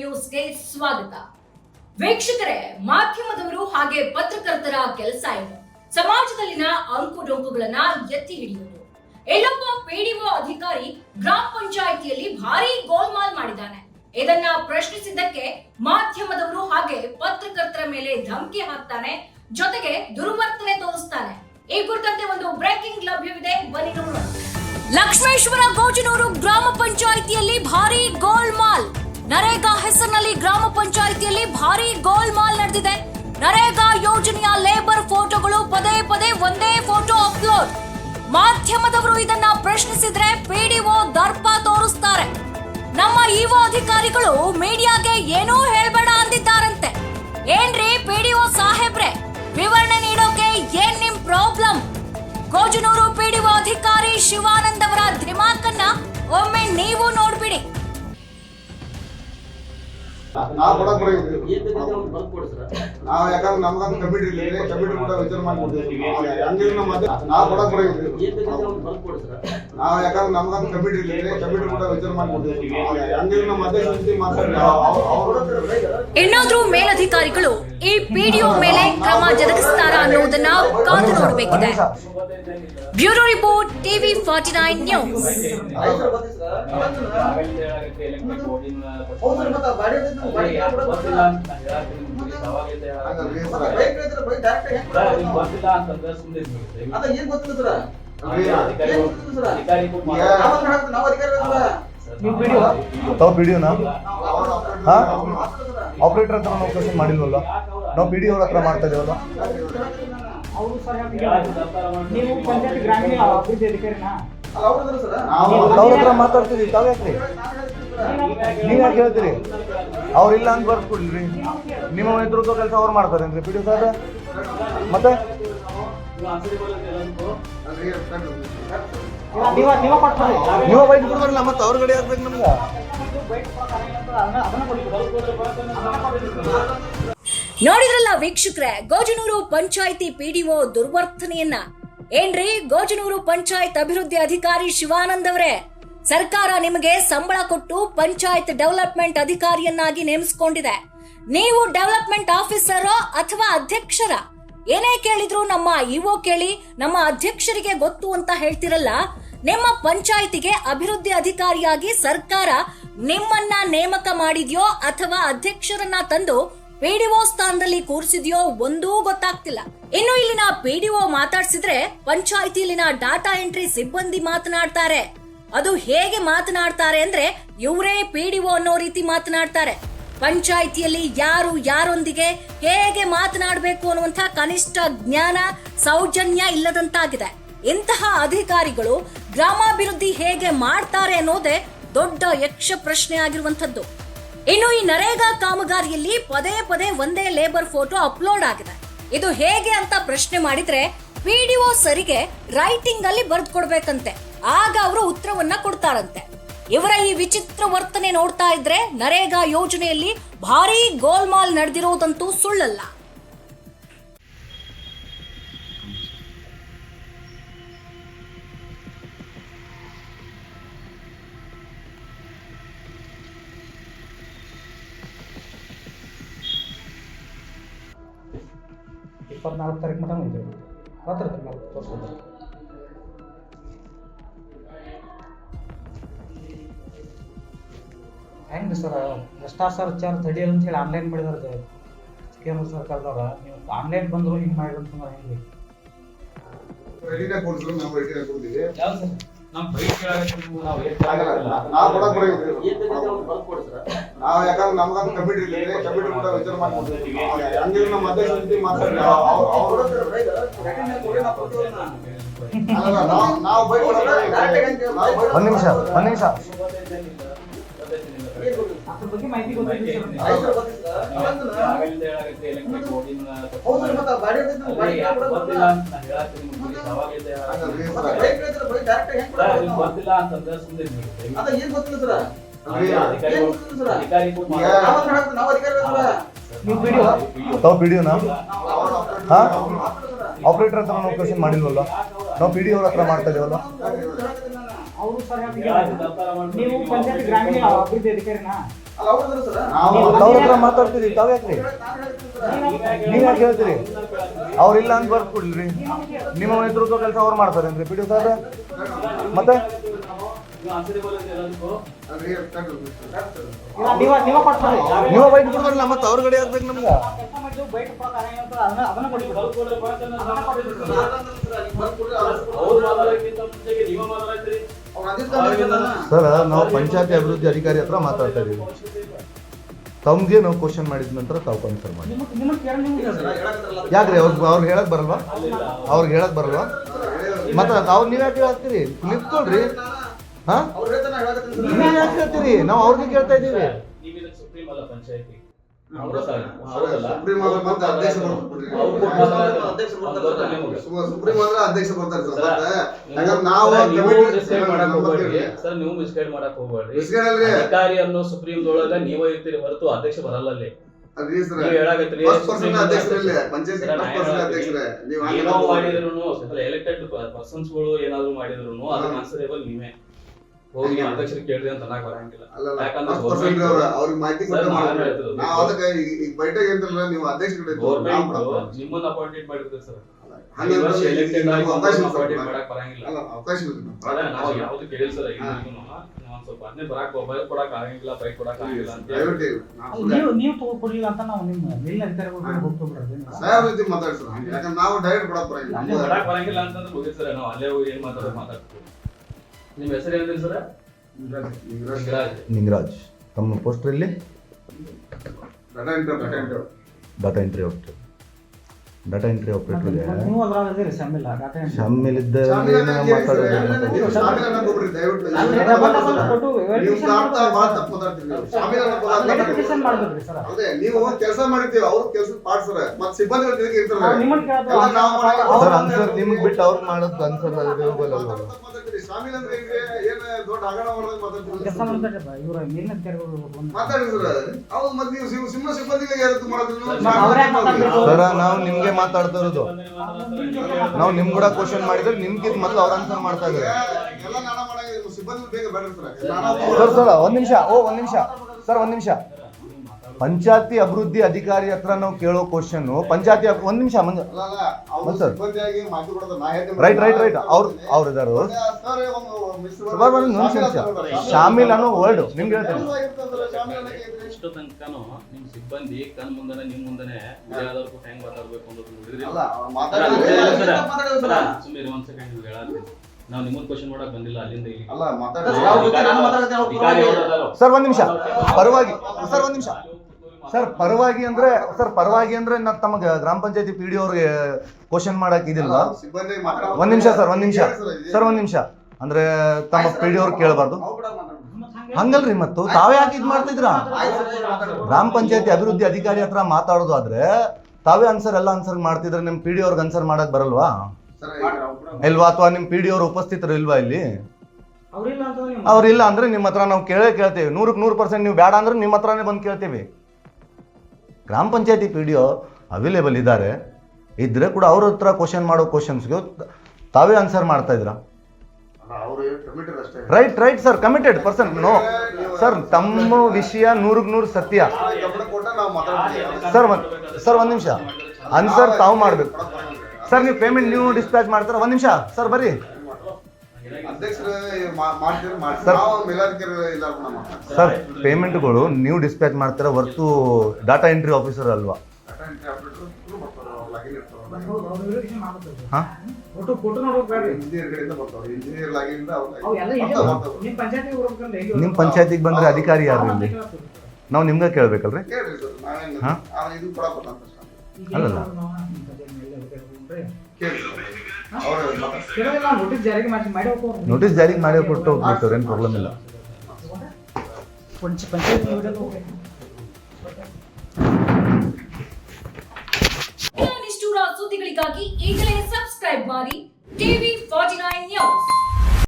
ನ್ಯೂಸ್ಗೆ ಸ್ವಾಗತ. ವೀಕ್ಷಕರೇ, ಮಾಧ್ಯಮದವರು ಹಾಗೆ ಪತ್ರಕರ್ತರ ಕೆಲಸ ಏನು? ಸಮಾಜದಲ್ಲಿನ ಅಂಕು ಡೊಂಕುಗಳನ್ನ ಎತ್ತಿ ಹಿಡಿಯುವುದು ಎಲ್ಲೊಬ್ಬ ಪಿಡಿಒ ಅಧಿಕಾರಿ ಗ್ರಾಮ ಪಂಚಾಯಿತಿಯಲ್ಲಿ ಭಾರಿ ಗೋಲ್ಮಾಲ್ ಮಾಡಿದ್ದಾನೆ. ಇದನ್ನ ಪ್ರಶ್ನಿಸಿದ್ದಕ್ಕೆ ಮಾಧ್ಯಮದವರು ಹಾಗೆ ಪತ್ರಕರ್ತರ ಮೇಲೆ ಧಮಕಿ ಹಾಕ್ತಾನೆ, ಜೊತೆಗೆ ದುರ್ವರ್ತನೆ ತೋರಿಸ್ತಾನೆ. ಈ ಕುರಿತಂತೆ ಒಂದು ಬ್ರೇಕಿಂಗ್ ಲಭ್ಯವಿದೆ. ಬನ್ನಿ ನೋಡೋಣ. ಲಕ್ಷ್ಮೇಶ್ವರ ಗೋಜನೂರು ಗ್ರಾಮ ಪಂಚಾಯಿತಿಯಲ್ಲಿ ಭಾರಿ ಗೋಲ್ಮಾಲ್. ನರೇಗಾ ಹೆಸರಿನಲ್ಲಿ ಗ್ರಾಮ ಪಂಚಾಯಿತಿಯಲ್ಲಿ ಭಾರಿ ಗೋಲ್ ಮಾಲ್ ನಡೆದಿದೆ. ನರೇಗಾ ಯೋಜನೆಯ ಲೇಬರ್ ಫೋಟೋಗಳು ಪದೇ ಪದೇ ಒಂದೇ ಫೋಟೋ ಅಪ್ಲೋಡ್. ಮಾಧ್ಯಮದವರು ಇದನ್ನ ಪ್ರಶ್ನಿಸಿದ್ರೆ ಪಿಡಿಒ ದರ್ಪ ತೋರಿಸ್ತಾರೆ. ನಮ್ಮ ಇಒ ಅಧಿಕಾರಿಗಳು ಮೀಡಿಯಾಗೆ ಏನೂ ಹೇಳಬೇಡ ಅಂದಿದ್ದಾರಂತೆ. ಏನ್ರಿ ಪಿಡಿಒ ಸಾಹೇಬ್ರೆ, ವಿವರಣೆ ನೀಡೋಕೆ ಏನ್ ನಿಮ್ ಪ್ರಾಬ್ಲಮ್? ಗೋಜನೂರು ಪಿಡಿಒ ಅಧಿಕಾರಿ ಶಿವಾನಂದ್ ಅವರ ಧಿಮಾಕನ್ನ ನಾವು ಕೊಡಕ್ ನಾವು ಯಾಕಂದ್ರೆ ನಮ್ಗೊಂದು ಕಮಿಟಿ ಇರ್ಲಿಲ್ಲ ಕಮಿಟಿ ಕೂಡ ವಿಚಾರ ಮಾಡ್ಕೊಡ್ತೀವಿ. ಹಂಗಿಲ್ಲ ಮತ್ತೆ ನಾವು ಕೊಡಕ್. ನಾವು ಯಾಕಂದ್ರೆ ನಮ್ಗೊಂದು ಕಮಿಟಿ ಇರ್ಲಿಲ್ಲ ಕಮಿಟಿ ಕೂಡ ವಿಚಾರ ಮಾಡ್ಕೊಡ್ತೀವಿ. ಹಂಗಿಲ್ಲ ಜೊತೆ ಮಾತಾಡಿ ಇನ್ನಾದ್ರೂ ಮೇಲಧಿಕಾರಿಗಳು ಈ ವಿಡಿಯೋ ಮೇಲೆ ಕ್ರಮ ಜರುಗಿಸ್ತಾರ ಅನ್ನೋದನ್ನ ಕಾದು ನೋಡಬೇಕಿದೆ. Bureau report TV forty nine news. ತಾವು ಒನ ಹಾ? ಆಪ್ರೇಟರ್ ಹತ್ರ ನಾವು ಕ್ವಶನ್ ಮಾಡಿಲ್ವಲ್ಲ? ನಾವು ಬಿ ಡಿ ಅವ್ರ ಹತ್ರ ಮಾಡ್ತಾ ಇದೀವಲ್ಲ ಅವರು ಹತ್ರ ಮಾತಾಡ್ತೀವಿ ತಾವ್ ಯಾಕ್ರಿ. ನೀವ್ ಯಾಕೆ ಹೇಳ್ತೀರಿ? ಅವ್ರ ಇಲ್ಲ ಅಂತ ಬರ್ಸ್ಕೊಡ್ಲಿ ನಿಮ್ಮ ನೇತೃತ್ವ ಕೆಲಸ ಅವ್ರು ಮಾಡ್ತಾರೇನ್ರಿ ಪಿ ಡಿ ಸಾಹೇಬ್ರೆ ಮತ್ತೆ? ನೀವ ನೀವ ಬೈಕ್ ಬರಲ್ಲ ಮತ್ತೆ ಅವ್ರ ಗಡಿ ಹಾಕ್ಬೇಕು ನಮ್ಗೆ. ನೋಡಿದ್ರಲ್ಲ ವೀಕ್ಷಕರೇ, ಗೋಜನೂರು ಪಂಚಾಯಿತಿ ಪಿಡಿಒ ದುರ್ವರ್ತನೆಯನ್ನ? ಏನ್ರಿ ಗೋಜನೂರು ಪಂಚಾಯತ್ ಅಭಿವೃದ್ಧಿ ಅಧಿಕಾರಿ ಶಿವಾನಂದ್ ಅವರೇ? ಸರ್ಕಾರ ನಿಮಗೆ ಸಂಬಳ ಕೊಟ್ಟು ಪಂಚಾಯತ್ ಡೆವಲಪ್ಮೆಂಟ್ ಅಧಿಕಾರಿಯನ್ನಾಗಿ ನೇಮಿಸಿಕೊಂಡಿದೆ. ನೀವು ಡೆವಲಪ್ಮೆಂಟ್ ಆಫೀಸರೋ ಅಥವಾ ಅಧ್ಯಕ್ಷರ? ಏನೇ ಕೇಳಿದ್ರು ನಮ್ಮ ಇಒ ಕೇಳಿ ನಮ್ಮ ಅಧ್ಯಕ್ಷರಿಗೆ ಗೊತ್ತು ಅಂತ ಹೇಳ್ತಿರಲ್ಲ ನಿಮ್ಮ ಪಂಚಾಯಿತಿಗೆ ಅಭಿವೃದ್ಧಿ ಅಧಿಕಾರಿಯಾಗಿ ಸರ್ಕಾರ ನಿಮ್ಮನ್ನ ನೇಮಕ ಮಾಡಿದ್ಯೋ ಅಥವಾ ಅಧ್ಯಕ್ಷರನ್ನ ತಂದು ಪಿಡಿಒ ಸ್ಥಾನದಲ್ಲಿ ಕೂರಿಸಿದ್ಯೋ ಒಂದೂ ಗೊತ್ತಾಗ್ತಿಲ್ಲ. ಇನ್ನು ಇಲ್ಲಿನ ಪಿಡಿಒ ಮಾತಾಡ್ಸಿದ್ರೆ ಪಂಚಾಯಿತಿಯಲ್ಲಿನ ಡಾಟಾ ಎಂಟ್ರಿ ಸಿಬ್ಬಂದಿ ಮಾತನಾಡ್ತಾರೆ. ಅದು ಹೇಗೆ ಮಾತನಾಡ್ತಾರೆ ಅಂದ್ರೆ ಇವರೇ ಪಿಡಿಒ ಅನ್ನೋ ರೀತಿ ಮಾತನಾಡ್ತಾರೆ. ಪಂಚಾಯಿತಿಯಲ್ಲಿ ಯಾರು ಯಾರೊಂದಿಗೆ ಹೇಗೆ ಮಾತನಾಡಬೇಕು ಅನ್ನುವಂತ ಕನಿಷ್ಠ ಜ್ಞಾನ, ಸೌಜನ್ಯ ಇಲ್ಲದಂತಾಗಿದೆ. ಇಂತಹ ಅಧಿಕಾರಿಗಳು ಗ್ರಾಮಾಭಿವೃದ್ಧಿ ಹೇಗೆ ಮಾಡ್ತಾರೆ ಅನ್ನೋದೇ ದೊಡ್ಡ ಯಕ್ಷ ಪ್ರಶ್ನೆ ಆಗಿರುವಂಥದ್ದು ಇನ್ನು ಈ ನರೇಗಾ ಕಾಮಗಾರಿಯಲ್ಲಿ ಪದೇ ಪದೇ ಒಂದೇ ಲೇಬರ್ ಫೋಟೋ ಅಪ್ಲೋಡ್ ಆಗಿದೆ. ಇದು ಹೇಗೆ ಅಂತ ಪ್ರಶ್ನೆ ಮಾಡಿದ್ರೆ ಪಿಡಿಒ ಸರಿಗೆ ರೈಟಿಂಗ್ ಅಲ್ಲಿ ಬರೆದು ಕೊಡ್ಬೇಕಂತೆ. ಆಗ ಅವರು ಉತ್ತರವನ್ನ ಕೊಡ್ತಾರಂತೆ. ಇವರ ಈ ವಿಚಿತ್ರ ವರ್ತನೆ ನೋಡ್ತಾ ಇದ್ರೆ ನರೇಗಾ ಯೋಜನೆಯಲ್ಲಿ ಭಾರೀ ಗೋಲ್ಮಾಲ್ ನಡೆದಿರೋದಂತೂ ಸುಳ್ಳಲ್ಲ. ಇಪ್ಪತ್ನಾಲ್ಕು ತಾರೀಕು ಮಟ್ಟ ಇದ್ದೇವೆ ರಾತ್ರಿ ಹತ್ರ ತೋರಿಸ್ಬೋದು ಹೆಂಗೆ ಸರ್ ಭ್ರಷ್ಟಾಚಾರ ಚಾರ ತಡಿಯಲ್ಲ ಅಂತ ಹೇಳಿ ಆನ್ಲೈನ್ ಮಾಡಿದಾರೆ ಕೇಂದ್ರ ಸರ್ಕಾರದವ್ರ ನೀವು ಆನ್ಲೈನ್ ಬಂದರು ಹಿಂಗೆ ಮಾಡಿದ್ರು ಅಂತಂದ್ರೆ ಹೆಂಗೆ ರೆಡಿನೇ ಕೊಡ್ತೀವಿ ನಾವು ರೆಡಿನೇ ಕೊಡ್ತೀವಿ. ಯಾವ್ದು ಸರ್? ನಮ್ ಬೈಕ್ ಕೇಳಾಕತ್ತೀವಿ, ನಾವು ಏನ್ ಆಗಲ್ಲ. ನಾವು ಕೊಡಕ್ ಬರ್ದ್. ನಾವು ಯಾಕಂದ್ರೆ ನಮ್ಗೊಂದು ಕಮಿಟಿ ಇಲ್ಲ ಕಮಿಟಿ ಕೂಡ ವಿಚಾರ ಮಾಡ್ಕೊಡ್ತೀವಿ. ಹಂಗಿಲ್ಲ ನಮ್ಮ ಅಧ್ಯಕ್ಷ ಜೊತೆ ನಾವು ಕೊಡ್ತೀವಿ ಅವ್ರನ್ನ. ಅಲ್ಲ, ನಾವು ನಾವು ಬೈಕ್ ಒಂದ್ ನಿಮಿಷ ಒಂದ್ ನಿಮಿಷ. ಅದ್ರ ಬಗ್ಗೆ ಮಾಹಿತಿ ಗೊತ್ತಿಲ್ಲ ಅಂತಂದ್ರೆ. ಅದ ಏನ್ ಸರ್? ತಾವು ಪಿ ಡಿ ಹಾ? ಆಪರೇಟರ್ ಹತ್ರ ನಾವು ಕ್ವಶನ್ ಮಾಡಿಲ್ವಲ್ಲ ನಾವು ಪಿ ಡಿ ಅವ್ರ ಹತ್ರ ಮಾಡ್ತಾ ಇದೀವಲ್ಲ ಅವರು ಸರ್ ನೀವು ಪಂಚಾಯತ್ ಗ್ರಾಮೀಣ ಅಭಿವೃದ್ಧಿ ಅಧಿಕಾರಿನಾ? ನಾವು ಮತ್ತೆ ಅವ್ರ ಹತ್ರ ಮಾತಾಡ್ತೀರಿ ತಾವ್ ಯಾಕ್ರಿ ನೀವ್? ಯಾಕೆ ಹೇಳ್ತೀರಿ? ಅವ್ರಿಲ್ಲ ಅಂತ ಬರ್ದು ಕೊಡ್ಲಿ ನಿಮ್ಮ ನೇತೃತ್ವ ಕೆಲಸ ಅವ್ರು ಮಾಡ್ತಾರೇನ್ರಿ ಪಿ ಡಿ ಸರ್. ಮತ್ತೆ? ನೀವು ಬೈಟ್ ಕೊಡ್ತಾರಲ್ಲ ಮತ್ತೆ ಅವ್ರ ಕಡೆ ಆಗ್ಬೇಕು ನಮ್ಗ. ಅದನ್ನ ಸರ್ ನಾವು ಪಂಚಾಯತಿ ಅಭಿವೃದ್ಧಿ ಅಧಿಕಾರಿ ಹತ್ರ ಮಾತಾಡ್ತಾ ಇದೀವಿ. ತಮ್ಗೆ ನಾವು ಕ್ವಶನ್ ಮಾಡಿದ ನಂತರ ತಾವು ಕನ್ಫರ್ಮ್ ಮಾಡಿ. ಯಾಕ್ರಿ ಅವ್ರಿಗೆ ಅವ್ರಿಗೆ ಹೇಳಕ್ ಬರಲ್ವಾ? ಅವ್ರಿಗೆ ಹೇಳಕ್ ಬರಲ್ವಾ? ಮತ್ತೆ ಅವ್ರು ನೀವ್ ಯಾಕೆ ಹೇಳ್ತೀರಿ ನಿಂತ್ಕೊಳ್ರಿ. ಹಾ. ನೀವ್ ಯಾಕೆ ಹೇಳ್ತೀರಿ? ನಾವು ಅವ್ರಿಗೆ ಕೇಳ್ತಾ ಇದೀವಿ. ನೀವು ಇದಕ್ಕೆ ಸುಪ್ರೀಂ ಸುಪ್ರೀಂ ಆದ್ರೆ ಮತ್ತೆ ಅಧ್ಯಕ್ಷ ಬರ್ತಾರೆ. ಸುಪ್ರೀಂ ಆದ್ರೆ ಅಧ್ಯಕ್ಷ ಬರ್ತಾರೆ ಸರ್. ಸರ್, ಮತ್ತೆ ಯಾಕಂದ್ರೆ ನಾವು ಸರ್, ನೀವು committee- ಮಿಸ್ಗೈಡ್ ಮಾಡಕ್ ಹೋಗ್ಬೇಡ್ರಿ ಸರ್ ನೀವು ಮಿಸ್ಗೈಡ್ ಮಾಡಕ್ ಹೋಗ್ಬೇಡ್ರಿ ಮಿಸ್ಗೈಡ್ ಅಲ್ರಿ. ಅಧಿಕಾರಿ ಅನ್ನೋ ಸುಪ್ರೀಂದೊಳಗ ನೀವೇ ಇರ್ತೀರಿ ಹೊರತು ಅಧ್ಯಕ್ಷ ಬರಲ್ಲ ಅಲ್ಲಿ. ಎಲೆಕ್ಟೆಡ್ ಪರ್ಸನ್ಸ್ಗಳು ಏನಾದ್ರು ಮಾಡಿದ್ರು ಅದನ್ನ ಆನ್ಸರೇಬಲ್ ನೀವೇ. ಹೋಗಿ ನೀವು ಕೇಳಿದೆ ಕೇಳ್ರಿ ಅಂತ ಅನ್ನಕ್ ಬರಂಗಿಲ್ಲ. ಅವ್ರಿಗೆ ಮಾಹಿತಿ. ನಾವು ಅದಕ್ಕೆ ಈಗ ಈಗ ಬೈಠಕ್ ನೀವು ಅಧ್ಯಕ್ಷ. ನಿಮ್ಮನ್ನ ಅಪಾಯಿಂಟ್ ಮಾಡಿರ್ತದೆ ಸರ್. ಹಂಗೆ ಅವಕಾಶ ನಾವು. ಯಾವ್ದು ಕೇಳಿಲ್ಲ ಸರ್ ಸ್ವಲ್ಪ ಅದನ್ನೇ ಬರಾಕ್ ಮೊಬೈಲ್ ಕೊಡಕ್ ಆಗಂಗಿಲ್ಲ ಬೈಕ್ ಕೊಡಕ್ ಆಗಂಗಿಲ್ಲ ಅಂತ. ನಾವು ನೀವು ಅಂತ ನಾವು ನಿಮ್ಮ ಮೇಲಿನ ಅಧಿಕಾರಿಗಳು ಹಾ. ಹೋಗ್ಬಿಡ್ರಿ ಸಾಹೇಬ್ರ ಜೊತೆ ಮಾತಾಡ್ಸೋಣ. ಯಾಕಂದ್ರೆ ನಾವು ಡೈರೆಕ್ಟ್ ಕೊಡಕ್ ಬರಂಗಿಲ್ಲ. ಬರಾಕ್ ಬರಂಗಿಲ್ಲ ಅಂತಂದ್ರೆ ಮುಗಿತ್ ಸರ್ ನಾವು ಅಲ್ಲೇ ಹೋಗಿ ಏನ್ ಮಾತಾಡೋದು ಮಾತಾಡ್ತೀವಿ. ನಿಮ್ ಹೆಸರು ಏನಿದೆ ಸರ್? ಡಾಟಾ ನಿಂಗರಾಜ್. ನಿಂಗರಾಜ್. ತಮ್ಮ ಪೋಸ್ಟರ್ ಇಲ್ಲಿ? Entry data entry data entry operator data entry ಆಪ್ರೇಟರ್ಗೆ ನೀವು ಅದ್ರಾಗ ಇದ್ದೀರಿ ಸಮ್ಮಿಲ್ಲ ಡಾಟಾ ಎಂಟ್ರಿ. ನೀವು ಸರ್. ಸರ್. ಕೆಲಸ ಮಾಡಿರ್ತೀವಿ ಅವ್ರ ಕೆಲಸ ಪಾಡ್ಸರ ಮತ್ ಸಿಬ್ಬಂದಿಗಳು ತಿರುಗಿ ಇರ್ತಾರೆ. ಸರ್ ಅನ್ಸರ್ ನಿಮ್ಗೆ ಬಿಟ್ಟು ಅವ್ರು ಮಾಡೋದು ಅನ್ಸರ್. ಶಾಮಿಲ್ ಅಂದ್ರೆ ಏನ್ ದೊಡ್ಡ ಹಗರಣ ಮಾತಾಡ್ತೀರಿ? ಇವ್ರ ಮೇಲಿನ ಸರ್. ಮತ್ತೆ ನೀವು ಸಿಮ್- ಸಿಂಹ ಸಿಬ್ಬಂದಿಗಳಿಗೆ ಮಾಡೋದಿಲ್ಲ ಮತ್ತೆ ಸರ ನಾವು ನಿಮ್ಗೆ ಮಾತಾಡ್ತಾ ಇರೋದು. ನಾವು ನಿಮ್ ಕೂಡ ಕ್ವಶನ್ ಮಾಡಿದ್ರೆ ನಿಮ್ಗಿದ್ ಮೊದಲು ಅವ್ರ ಆನ್ಸರ್ ಮಾಡ್ತಾ ಇದ್ದಾರೆ. ಸರ್ ಸರ್ ಒಂದ್ ನಿಮಿಷ ಓ ಒಂದ್ ನಿಮಿಷ. ಸರ್ ಒಂದ್ ನಿಮಿಷ. ಪಂಚಾಯತಿ ಅಭಿವೃದ್ಧಿ ಅಧಿಕಾರಿ ಹತ್ರ ನಾವು ಕೇಳೋ ಕ್ವಶನ್ ಪಂಚಾಯತಿ ಒಂದ್ ನಿಮಿಷ ಸರ್. ರೈಟ್ ರೈಟ್ ರೈಟ್ ಅವ್ರು ಅವ್ರ ಇದಾರು ಸರ್, ಒಂದು ಮಿಸ್ ಸರ್, ಒಂದ್ ನಿಮಿಷ ಶಾಮಿಲ್ ಅನ್ನೋ ವರ್ಡ್ ನಿಮ್ಗೆ ಹೇಳ್ತೀನಿ. ತನಕನು ನಿಮ್ ಸಿಬ್ಬಂದಿ ಕಣ್ ಮುಂದನೆ ನಿಮ್ ಮುಂದನೆ ಯಾವ್ದಾದ್ರು ಹೆಂಗ್ ಮಾತಾಡ್ಬೇಕು ಅನ್ನೋದು ನೋಡಿದ್ರಿ. ಸುಮ್ಮನೆ ಒಂದ್ ಸೆಕೆಂಡ್ ನೀವು ನಾವು ನಿಮ್ಮನ್ನ ಕ್ವಶನ್ ಮಾಡಕ್ ಬಂದಿಲ್ಲ ಅಲ್ಲಿಂದ ಇಲ್ಲಿ. ಸರ್ ಒಂದ್ ನಿಮಿಷ. ಪರವಾಗಿ. ಸರ್ ಒಂದ್ ನಿಮಿಷ. ಸರ್ ಪರವಾಗಿ ಅಂದ್ರೆ ಸರ್ ಪರವಾಗಿ ಅಂದ್ರೆ ನಾ ತಮಗೆ ಗ್ರಾಮ ಪಂಚಾಯತಿ ಪಿ ಡಿ ಅವ್ರಿಗೆ ಕ್ವಶನ್ ಮಾಡಕ್ ಇದಿಲ್ಲ ಸಿಬ್ಬಂದಿ ಒಂದ್ ನಿಮಿಷ ಸರ್ ಒಂದ್ ನಿಮಿಷ. ಸರ್ ಒಂದ್ ನಿಮಿಷ. ಅಂದ್ರೆ ತಮ್ಮ ಪಿ ಡಿ ಅವ್ರು ಕೇಳಬಾರ್ದು. ಹಂಗಲ್ರಿ ಮತ್ತು? ತಾವೇ ಯಾಕೆ ಇದ್ ಮಾಡ್ತಿದ್ರ. ಗ್ರಾಮ ಪಂಚಾಯತಿ ಅಭಿವೃದ್ಧಿ ಅಧಿಕಾರಿ ಹತ್ರ ಮಾತಾಡೋದು ಆದ್ರೆ ತಾವೇ ಆನ್ಸರ್ ಎಲ್ಲ ಆನ್ಸರ್ ಮಾಡ್ತಿದ್ರೆ ನಿಮ್ ಪಿ ಡಿ ಅವ್ರಿಗೆ ಆನ್ಸರ್ ಮಾಡಕ್ ಬರಲ್ವಾ? ಇಲ್ವಾ? ಅಥವಾ ನಿಮ್ ಪಿ ಡಿ ಅವ್ರು ಉಪಸ್ಥಿತರು ಇಲ್ವಾ ಇಲ್ಲಿ? ಅವ್ರಿಲ್ಲ ಅಂದ್ರೆ ನಿಮ್ಮ ಹತ್ರ ನಾವು ಕೇಳೇ ಕೇಳ್ತೇವೆ. ನೂರಕ್ಕೆ ನೂರು ಪರ್ಸೆಂಟ್ ನೀವು ಬೇಡ ಅಂದ್ರೆ ನಿಮ್ಮ ಹತ್ರನೇ ಬಂದು ಕೇಳ್ತೀವಿ. ಗ್ರಾಮ ಪಂಚಾಯತಿ ಪಿ ಡಿ ಒ ಅವೈಲೇಬಲ್ ಇದ್ದಾರೆ ಇದ್ದರೆ ಕೂಡ ಅವ್ರ ಹತ್ರ ಕ್ವಶನ್ ಮಾಡೋ ಕ್ವಶನ್ಸ್ಗೆ ತಾವೇ ಆನ್ಸರ್ ಮಾಡ್ತಾ ಇದ್ರ right right sir committed person no sir ತಮ್ಮ ವಿಷಯ ನೂರಕ್ಕೆ ನೂರು ಸತ್ಯ. ಸರ್ ಒಂದು ಸರ್ ಒಂದು ನಿಮಿಷ. ಆನ್ಸರ್ ತಾವು ಮಾಡಬೇಕು. ಸರ್ ನೀವು ಪೇಮೆಂಟ್ ನೀವು ಡಿಸ್ಪ್ಯಾಚ್ ಮಾಡ್ತಾರ? ಒಂದು ನಿಮಿಷ. ಸರ್ ಬರ್ರಿ. ಸರ್. ಪೇಮೆಂಟ್ಗಳು ನೀವು ಡಿಸ್ಪ್ಯಾಚ್ ಮಾಡ್ತೀರಾ ಹೊರ್ತು ಡಾಟಾ ಎಂಟ್ರಿ ಆಫೀಸರ್ ಅಲ್ವಾ? ನಿಮ್ಮ. ಹಾ ಪಂಚಾಯತಿಗೆ ಬಂದ್ರೆ ಅಧಿಕಾರಿ ಯಾರು ಇಲ್ಲಿ? ನಾವು ನಿಮ್ಗೆ ಕೇಳ್ಬೇಕಲ್ರಿ? ಹಾ? ಆ, ನೋಟಿಸ್ ಜಾರಿಗೆ ಮಾಡಿ ಮಾಡಿ ಹೋಗ್ಬೋದು. ನೋಟಿಸ್ ಜಾರಿಗೆ ಮಾಡಿ ಕೊಟ್ಟು ಹೋಗ್ಬಿಡ್ತಾರೆ ಏನು ಪ್ರಾಬ್ಲಮ್ ಇಲ್ಲ ಸುದ್ದಿಗಳಿಗಾಗಿ ಈಗಲೇ ಸಬ್ಸ್ಕ್ರೈಬ್ ಮಾಡಿ ಟಿವಿ ಫಾರ್ಟಿ ನೈನ್ ನ್ಯೂಸ್